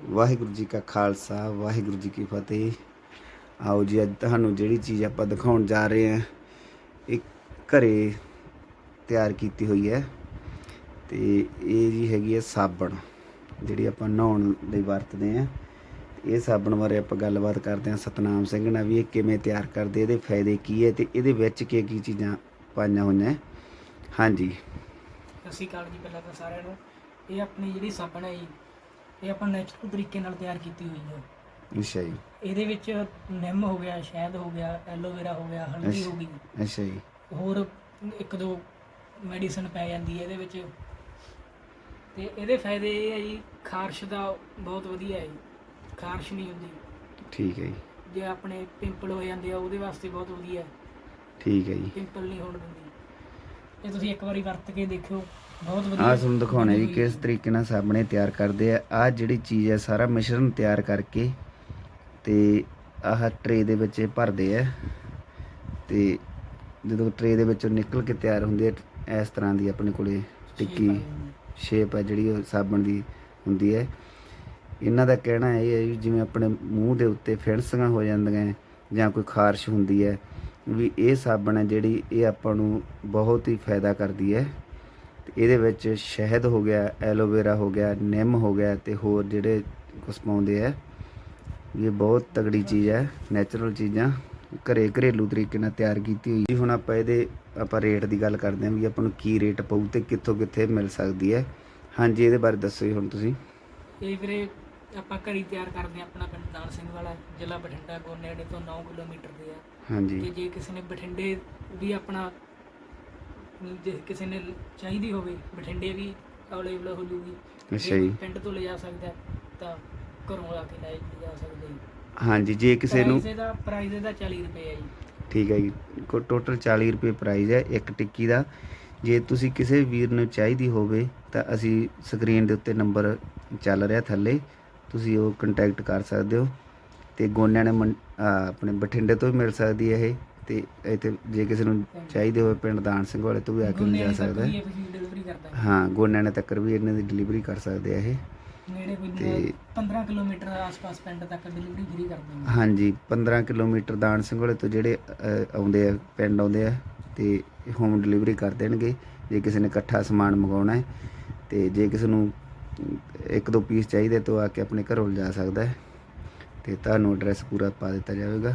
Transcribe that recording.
ਵਾਹਿਗੁਰੂ ਜੀ ਕਾ ਖਾਲਸਾ, ਵਾਹਿਗੁਰੂ ਜੀ ਕੀ ਫਤਿਹ। ਆਓ ਜੀ, ਅੱਜ ਤੁਹਾਨੂੰ ਜਿਹੜੀ ਚੀਜ਼ ਆਪਾਂ ਦਿਖਾਉਣ ਜਾ ਰਹੇ ਹਾਂ ਇਹ ਘਰੇ ਤਿਆਰ ਕੀਤੀ ਹੋਈ ਹੈ। ਤੇ ਇਹ ਜੀ ਹੈਗੀ ਹੈ ਸਾਬਣ, ਜਿਹੜੀ ਆਪਾਂ ਨਹਾਉਣ ਲਈ ਵਰਤਦੇ ਹਾਂ। ਇਹ ਸਾਬਣ ਬਾਰੇ ਆਪਾਂ ਗੱਲਬਾਤ ਕਰਦੇ ਹਾਂ ਸਤਨਾਮ ਸਿੰਘ ਨਾਲ ਵੀ, ਇਹ ਕਿਵੇਂ ਤਿਆਰ ਕਰਦੇ, ਇਹਦੇ ਫਾਇਦੇ ਕੀ ਹੈ ਤੇ ਇਹਦੇ ਵਿੱਚ ਕੀ ਕੀ ਚੀਜ਼ਾਂ ਪਾਈਆਂ ਹੋਈਆਂ। ਹਾਂਜੀ। ਸਤਿ ਸ਼੍ਰੀ ਅਕਾਲ ਜੀ, ਪਹਿਲਾਂ ਤਾਂ ਸਾਰਿਆਂ ਨੂੰ। ਇਹ ਆਪਣੀ ਜਿਹੜੀ ਸਾਬਣ ਹੈ ਜੀ ਇਹ ਆਪਾਂ ਨੈਚੁਰਲ ਤਰੀਕੇ ਨਾਲ ਤਿਆਰ ਕੀਤੀ ਹੋਈ ਹੈ। ਅੱਛਾ ਜੀ। ਇਹਦੇ ਵਿੱਚ ਨਿੰਮ ਹੋ ਗਿਆ ਸ਼ਹਿਦ ਹੋ ਗਿਆ ਐਲੋਵੇਰਾ ਹੋ ਗਿਆ ਹਲਦੀ ਹੋ ਗਈ। ਅੱਛਾ ਜੀ। ਹੋਰ ਇੱਕ ਦੋ ਮੈਡੀਸਨ ਪੈ ਜਾਂਦੀ ਹੈ ਇਹਦੇ ਵਿੱਚ। ਤੇ ਇਹਦੇ ਫਾਇਦੇ ਇਹ ਹੈ ਜੀ ਖਾਰਸ਼ ਦਾ ਬਹੁਤ ਵਧੀਆ ਹੈ ਜੀ। ਖਾਰਸ਼ ਨਹੀਂ ਹੁੰਦੀ। ਠੀਕ ਹੈ ਜੀ। ਜੇ ਆਪਣੇ ਪਿੰਪਲ ਹੋ ਜਾਂਦੇ ਆ ਉਹਦੇ ਵਾਸਤੇ ਬਹੁਤ ਵਧੀਆ ਹੈ। ਠੀਕ ਹੈ ਜੀ। ਪਿੰਪਲ ਨਹੀਂ ਹੋਣ ਦਿੰਦੀ। ਇਹ ਤੁਸੀਂ ਇੱਕ ਵਾਰੀ ਵਰਤ ਕੇ ਦੇਖਿਓ। ਬਹੁਤ ਵਧੀਆ। ਆ ਤੁਹਾਨੂੰ ਦਿਖਾਉਣਾ ਹੋਈ ਕਿਸ ਤਰੀਕੇ ਨਾਲ ਸਾਬਣੇ ਤਿਆਰ ਕਰਦੇ ਆ। ਆ ਜਿਹੜੀ ਚੀਜ਼ ਹੈ ਸਾਰਾ ਮਿਸ਼ਰਣ ਤਿਆਰ ਕਰਕੇ ਤੇ ਆਹ ਟਰੇ ਦੇ ਵਿੱਚ ਇਹ ਭਰਦੇ ਆ। ਤੇ ਜਦੋਂ ਟਰੇ ਦੇ ਵਿੱਚੋਂ ਨਿਕਲ ਕੇ ਤਿਆਰ ਹੁੰਦੀ ਹੈ ਇਸ ਤਰ੍ਹਾਂ ਦੀ ਆਪਣੇ ਕੋਲੇ ਟਿੱਕੀ ਸ਼ੇਪ ਹੈ ਜਿਹੜੀ ਉਹ ਸਾਬਣ ਦੀ ਹੁੰਦੀ ਹੈ ਇਹਨਾਂ ਦਾ ਕਹਿਣਾ ਇਹ ਹੈ ਵੀ ਜਿਵੇਂ ਆਪਣੇ ਮੂੰਹ ਦੇ ਉੱਤੇ ਫਿਣਸੀਆਂ ਹੋ ਜਾਂਦੀਆਂ ਜਾਂ ਕੋਈ ਖਾਰਸ਼ ਹੁੰਦੀ ਹੈ ਵੀ ਇਹ ਸਾਬਣ ਹੈ ਜਿਹੜੀ ਇਹ ਆਪਾਂ ਨੂੰ ਬਹੁਤ ਹੀ ਫਾਇਦਾ ਕਰਦੀ ਹੈ ਤੇ ਇਹਦੇ ਵਿੱਚ ਸ਼ਹਿਦ ਹੋ ਗਿਆ ਐਲੋਵੇਰਾ ਹੋ ਗਿਆ ਨਿੰਮ ਹੋ ਗਿਆ ਤੇ ਹੋਰ ਜਿਹੜੇ ਕੁਛ ਪਾਉਂਦੇ ਆ ਇਹ ਬਹੁਤ ਤਗੜੀ ਚੀਜ਼ ਹੈ ਨੈਚੁਰਲ ਚੀਜ਼ਾਂ। ਘਰੇ ਘਰੇਲੂ ਤਰੀਕੇ ਨਾਲ ਤਿਆਰ ਕੀਤੀ ਹੋਈ। ਹੁਣ ਆਪਾਂ ਇਹਦੇ ਆਪਾਂ ਰੇਟ ਦੀ ਗੱਲ ਕਰਦੇ ਹਾਂ ਵੀ ਆਪਾਂ ਨੂੰ ਕੀ ਰੇਟ ਪਊ ਤੇ ਕਿੱਥੋਂ ਕਿੱਥੇ ਮਿਲ ਸਕਦੀ ਹੈ। ਹਾਂਜੀ ਇਹਦੇ ਬਾਰੇ ਦੱਸੋ ਜੀ ਹੁਣ ਤੁਸੀਂ। ਇਹ ਵੀਰੇ ਆਪਾਂ ਘੜੀ ਤਿਆਰ ਕਰਦੇ ਹਾਂ ਆਪਣਾ ਪਿੰਡ ਦਾਨ ਸਿੰਘ ਵਾਲਾ ਜ਼ਿਲ੍ਹਾ ਬਠਿੰਡਾ ਗੋਨੇੜੇ ਤੋਂ 9 ਕਿਲੋਮੀਟਰ ਤੇ ਆ। ਤੇ ਹਾਂਜੀ ਜੇ ਕਿਸੇ ਨੇ ਬਠਿੰਡੇ ਵੀ ਆਪਣਾ ਜੇ ਕਿਸੇ ਨੇ ਚਾਹੀਦੀ ਹੋਵੇ ਬਠਿੰਡੇ ਵੀ ਅਵੇਲੇਬਲ ਹੋ ਜੂਗੀ ਅੱਛਾ ਜੇ। ਪਿੰਡ ਤੋਂ ਲਿਜਾ ਸਕਦਾ ਤਾਂ ਘਰੋਂ ਆ ਕੇ ਲੈ ਜਾ ਸਕਦੇ ਜੀ ਹਾਂਜੀ ਜੇ ਕਿਸੇ ਨੂੰ ਪ੍ਰਾਈਸ ਇਹਦਾ ਪ੍ਰਾਈਸ ਇਹਦਾ 40 ਰੁਪਏ ਹੈ ਜੀ। ਠੀਕ ਹੈ ਜੀ। ਟੋਟਲ 40 ਰੁਪਏ ਪ੍ਰਾਈਸ ਹੈ ਇੱਕ ਟਿੱਕੀ ਦਾ। ਜੇ ਤੁਸੀਂ ਕਿਸੇ ਵੀਰ ਨੂੰ ਚਾਹੀਦੀ ਹੋਵੇ ਤਾਂ ਅਸੀਂ ਸਕਰੀਨ ਦੇ ਉੱਤੇ ਨੰਬਰ ਚੱਲ ਰਿਹਾ ਥੱਲੇ ਤੁਸੀਂ ਉਹ ਕੰਟੈਕਟ ਕਰ ਸਕਦੇ ਹੋ। ਤੇ ਗੋਨਿਆਂ ਨੇ ਆਪਣੇ ਬਠਿੰਡੇ ਤੋਂ ਵੀ ਮਿਲ ਸਕਦੀ ਹੈ ਇਹ। ਤੇ ਇੱਥੇ ਜੇ ਕਿਸੇ ਨੂੰ ਚਾਹੀਦੇ ਹੋਵੇ ਪਿੰਡ ਦਾਨ ਸਿੰਘ ਵਾਲੇ ਤੋਂ ਵੀ ਆ ਕੇ ਲਿਜਾ ਸਕਦਾ ਹੈ। ਹੈ ਗੋਨਿਆਂ ਨੇ ਤੱਕ ਵੀ ਇਹਨਾਂ ਦੀ ਡਿਲੀਵਰੀ ਕਰ ਸਕਦੇ ਆ ਇਹ। ਨੇੜੇ ਕੋਈ ਤੇ- 15 ਕਿਲੋਮੀਟਰ ਆਸ-ਪਾਸ ਪਿੰਡ ਤੱਕ ਡਿਲੀਵਰੀ ਫ੍ਰੀ ਕਰਦੇ ਹਾਂ ਹਾਂਜੀ 15 ਕਿਲੋਮੀਟਰ ਦਾਨ ਸਿੰਘ ਵਾਲੇ ਤੋਂ ਜਿਹੜੇ ਆਉਂਦੇ ਆ ਪਿੰਡ ਆਉਂਦੇ ਆ ਤੇ ਹੋਮ ਡਿਲੀਵਰੀ ਕਰ ਦੇਣਗੇ ਜੇ ਕਿਸੇ ਨੇ ਇਕੱਠਾ ਸਮਾਨ ਮੰਗਾਉਣਾ ਹੈ ਤੇ ਜੇ ਕਿਸੇ ਨੂੰ ਇੱਕ ਦੋ ਪੀਸ ਚਾਹੀਦੇ ਤਾਂ ਆ ਕੇ ਆਪਣੇ ਘਰੋਂ ਲਿਜਾ ਸਕਦਾ ਹੈ ਤੇ ਤੁਹਾਨੂੰ ਐਡਰੈਸ ਪੂਰਾ ਪਾ ਦਿੱਤਾ ਜਾਵੇਗਾ।